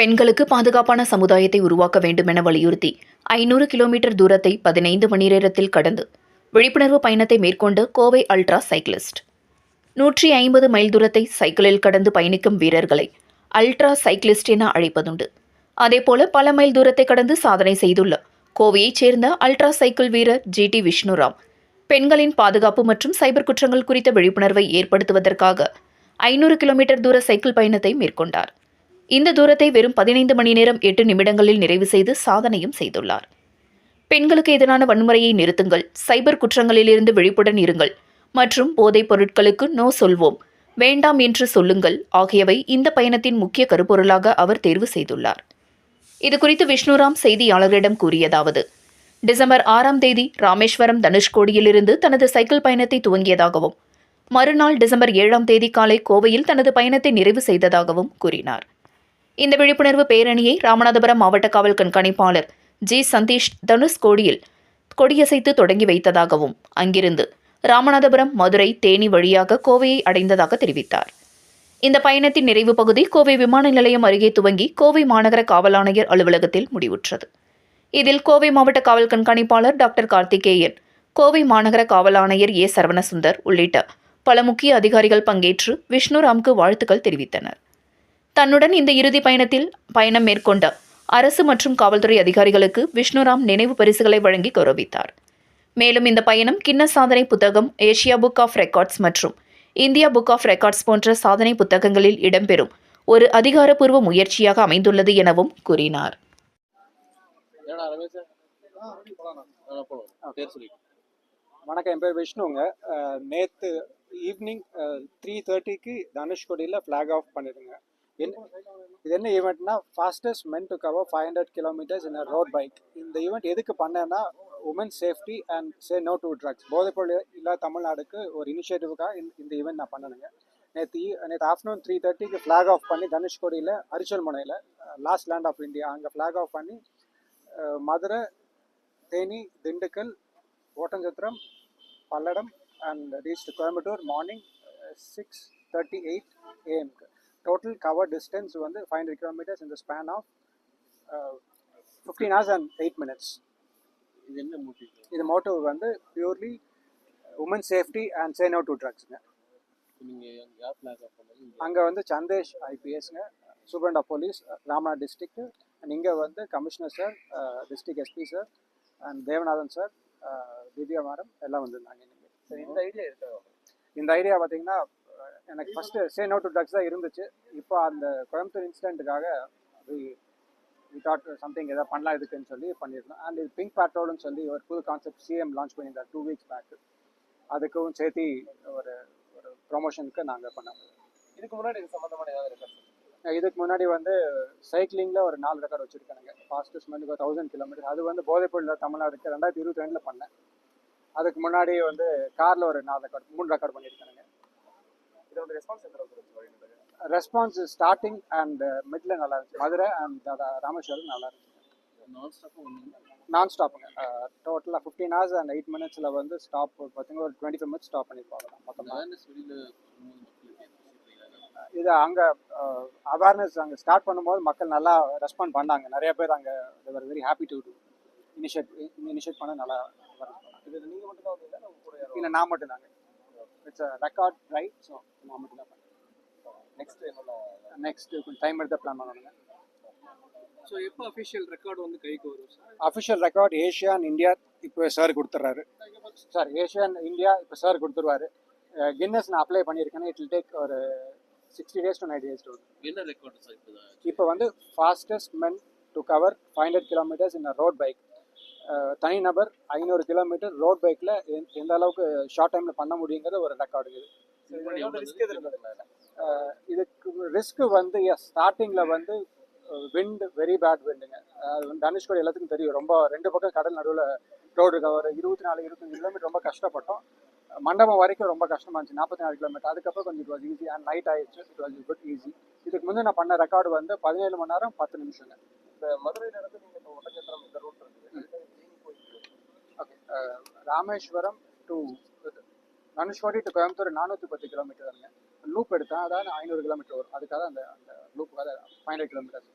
பெண்களுக்கு பாதுகாப்பான சமுதாயத்தை உருவாக்க வேண்டும் என வலியுறுத்தி ஐநூறு கிலோமீட்டர் தூரத்தை பதினைந்து மணி நேரத்தில் கடந்து விழிப்புணர்வு பயணத்தை மேற்கொண்ட கோவை அல்ட்ரா சைக்கிளிஸ்ட். நூற்றி ஐம்பது மைல் தூரத்தை சைக்கிளில் கடந்து பயணிக்கும் வீரர்களை அல்ட்ரா சைக்கிளிஸ்ட் என அழைப்பதுண்டு. அதேபோல பல மைல் தூரத்தை கடந்து சாதனை செய்துள்ள கோவையைச் சேர்ந்த அல்ட்ரா சைக்கிள் வீரர் ஜி டி விஷ்ணுராம் பெண்களின் பாதுகாப்பு மற்றும் சைபர் குற்றங்கள் குறித்த விழிப்புணர்வை ஏற்படுத்துவதற்காக ஐநூறு கிலோமீட்டர் தூர சைக்கிள் பயணத்தை மேற்கொண்டார். இந்த தூரத்தை வெறும் பதினைந்து மணி நேரம் எட்டு நிமிடங்களில் நிறைவு செய்து சாதனையும் செய்துள்ளார். பெண்களுக்கு எதிரான வன்முறையை நிறுத்துங்கள். சைபர் குற்றங்களிலிருந்து விழிப்புடன் இருங்கள். மற்றும் போதைப் பொருட்களுக்கு நோ சொல்வோம். வேண்டாம் என்று சொல்லுங்கள். ஆகியவை இந்த பயணத்தின் முக்கிய கருப்பொருளாக அவர் தேர்வு செய்துள்ளார். இதுகுறித்து விஷ்ணுராம் செய்தியாளர்களிடம் கூறியதாவது டிசம்பர் ஆறாம் தேதி ராமேஸ்வரம் தனுஷ்கோடியிலிருந்து தனது சைக்கிள் பயணத்தை துவங்கியதாகவும் மறுநாள் டிசம்பர் ஏழாம் தேதி காலை கோவையில் தனது பயணத்தை நிறைவு செய்ததாகவும் கூறினார். இந்த விழிப்புணர்வு பேரணியை ராமநாதபுரம் மாவட்ட காவல் கண்காணிப்பாளர் ஜி. சந்தீஷ் தனுஷ்கோடியில் கொடியசைத்து தொடங்கி வைத்ததாகவும் அங்கிருந்து ராமநாதபுரம் மதுரை தேனி வழியாக கோவையை அடைந்ததாக தெரிவித்தார். இந்த பயணத்தின் நிறைவு பகுதி கோவை விமான நிலையம் அருகே துவங்கி கோவை மாநகர காவல் ஆணையர் அலுவலகத்தில் முடிவுற்றது. இதில் கோவை மாவட்ட காவல் கண்காணிப்பாளர் டாக்டர் கார்த்திகேயன் கோவை மாநகர காவல் ஆணையர் ஏ. சரவணசுந்தர் உள்ளிட்ட பல முக்கிய அதிகாரிகள் பங்கேற்று விஷ்ணுராம்க்கு வாழ்த்துக்கள் தெரிவித்தனர். தன்னுடன் இந்த இறுதி பயணத்தில் பயணம் மேற்கொண்ட அரசு மற்றும் காவல்துறை அதிகாரிகளுக்கு விஷ்ணுராம் நினைவு பரிசுகளை வழங்கி கௌரவித்தார். மேலும் இந்த பயணம் கின்ன சாதனை புத்தகம் ஏசியா புக் ஆஃப் ரெக்கார்ட்ஸ் மற்றும் இந்தியா புக் ஆஃப் ரெக்கார்ட்ஸ் போன்ற சாதனை புத்தகங்களில் இடம்பெறும் ஒரு அதிகாரப்பூர்வ முயற்சியாக அமைந்துள்ளது எனவும் கூறினார். வணக்கம். என் பேர் விஷ்ணுங்க. நேற்று ஈவினிங் த்ரீ தேர்ட்டிக்கு தனுஷ்கோடியில் ஃப்ளாக் ஆஃப் பண்ணிடுங்க என்ன இது என்ன ஈவெண்ட்னா fastest men to cover five hundred kilometres in a road bike இந்த ஈவெண்ட் எதுக்கு பண்ணேன்னா women safety and say no to drugs போதைப்பொருள் இல்லாத தமிழ்நாடுக்கு ஒரு இனிஷியேட்டிவுக்காக இந்த இந்த ஈவெண்ட் நான் பண்ணணுங்க நேற்று நேற்று ஆஃப்டர்நூன் த்ரீ தேர்ட்டிக்கு ஃப்ளாக் ஆஃப் பண்ணி தனுஷ்கோடியில் அரிச்சல் முனையில் லாஸ்ட் லேண்ட் ஆஃப் இந்தியா அங்கே ஃப்ளாக் ஆஃப் பண்ணி Madurai Theni Dindigul Oddanchatram Palladam and reach Coimbatore morning six thirty eight ஏஎம்க்கு total cover distance வந்து ஃபைவ் ஹண்ட்ரட் கிலோமீட்டர்ஸ் இந்த span of fifteen hours and eight minutes இது என்ன motive இது motive வந்து purely women safety and say no to ட்ரக்ஸ்ங்க அங்கே வந்து Sandesh ஐபிஎஸ்ங்க superintendent of police Ramanath district and இங்கே வந்து commissioner sir district SP sir and Devanathan sir Divya madam எல்லாம் வந்திருந்தாங்க இந்த ஐடியா இருக்கா? இந்த ஐடியா பார்த்தீங்கன்னா எனக்கு first say no to drugs தான் இருந்துச்சு. இப்போ அந்த கோயம்புத்தூர் இன்சிடென்ட்டுக்காக வி தாட் சம்திங் எதாவது பண்ணலாம் இதுக்குன்னு சொல்லி பண்ணியிருந்தோம் அண்ட் இது பிங்க் பேட்ரோல்னு சொல்லி ஒரு புது கான்செப்ட் சிஎம் லான்ச் பண்ணியிருந்தார் டூ வீக்ஸ் பேக் அதுக்கும் சேர்த்து ஒரு ஒரு ப்ரொமோஷனுக்கு நாங்கள் பண்ணோம். இதுக்கு முன்னாடி இது சம்மந்தமான ஏதாவது இருக்கா நான் இதுக்கு முன்னாடி வந்து சைக்கிளிங்கில் ஒரு நாலு ரெக்கார்ட் வச்சுருக்கானுங்க. ஃபாஸ்டஸ்ட் மெனுக்கு தௌசண்ட் கிலோமீட்டர் அது வந்து போதைப்பொருள் தமிழ்நாடுக்கு ரெண்டாயிரத்தி இருபத்தி ரெண்டில் பண்ணேன். அதுக்கு முன்னாடி வந்து காரில் ஒரு நாலு ரெக்கார்ட் மூணு ரெக்கார்ட் பண்ணியிருக்கானுங்க. இதோட ரெஸ்பான்ஸ் எந்த அளவுக்கு ரெஸ்பான்ஸ் ஸ்டார்டிங் அண்ட் மிட்ல நல்லா இருந்துச்சு மதுரை அண்ட் ராமேஸ்வரம் நல்லா இருந்துச்சு நான் ஸ்டாப்புங்க டோட்டலாக ஃபிஃப்டீன் ஹவர்ஸ் அண்ட் எயிட் மினிட்ஸில் வந்து ஸ்டாப் பார்த்தீங்கன்னா ஒரு டுவெண்ட்டி ஃபைவ் மினிட்ஸ் ஸ்டாப் பண்ணியிருப்பாங்க மொத்தமாக இது அங்கே அவேர்னஸ் அங்கே ஸ்டார்ட் பண்ணும்போது மக்கள் நல்லா ரெஸ்பாண்ட் பண்ணாங்க. நிறைய பேர் அங்கே they were very happy to initiate initiate பண்ண நல்லா இது நீங்கள் மட்டும் தான் இல்லை நான் மட்டும் தாங்க இட்ஸ் ரெக்கார்ட் ரைட் ஸோ நான் மட்டும் தான் நெக்ஸ்ட் என்னென்ன நெக்ஸ்ட் கொஞ்சம் டைம் எடுத்த பிளான் பண்ணணுங்க ஸோ எப்போ அஃபிஷியல் ரெக்கார்டு வந்து கைக்கு வரும் sir official record Asian India இப்போ சார் கொடுத்துட்றாரு சார் ஏஷியன் இந்தியா இப்போ சார் கொடுத்துருவாரு. கின்னஸ் நான் அப்ளை பண்ணியிருக்கேன் இட் வில் டேக் ஒரு sixty days to ninety days to என்ன ரெக்கார்டு சார் இப்போ வந்து fastest men to cover five hundred kilometres in road bike தனிநபர் ஐநூறு கிலோமீட்டர் ரோட் பைக்கில் எந்த அளவுக்கு ஷார்ட் டைமில் பண்ண முடியுங்கிறது ஒரு ரெக்கார்டு இது. இதுக்கு ரிஸ்க் வந்து ஸ்டார்டிங்கில் வந்து விண்ட் வெரி பேட் விண்டுங்க அது வந்து தனுஷ்கோடி எல்லாத்துக்கும் தெரியும். ரொம்ப ரெண்டு பக்கம் கடல் நடுவில் ரோடு கவர் இருபத்தி நாலு இருபத்தஞ்சு கிலோமீட்டர் ரொம்ப கஷ்டப்பட்டோம். மண்டபம் வரைக்கும் ரொம்ப கஷ்டமா இருந்துச்சு. நாற்பத்தி நாலு கிலோமீட்டர் அதுக்கப்புறம் கொஞ்சம் it was easy and night ஆயிடுச்சு. இட் வாஸ் குட் ஈஸி இதுக்கு முந்தைய நான் பண்ண ரெக்கார்டு வந்து பதினேழு மணி நேரம் பத்து நிமிஷங்க. இந்த மதுரையில இருந்து நீங்கள் இப்போ ஒட்டச்சத்திரம் இந்த route okay Rameswaram to Dhanushkodi to Coimbatore நானூற்றி பத்து கிலோமீட்டர் தானுங்க. லூப் எடுத்தேன். அதாவது ஐநூறு கிலோமீட்டர் வரும். அதுக்காக அந்த அந்த லூப்புக்காக ஃபைவ் ஹண்ட்ரட் கிலோமீட்டர்ஸ்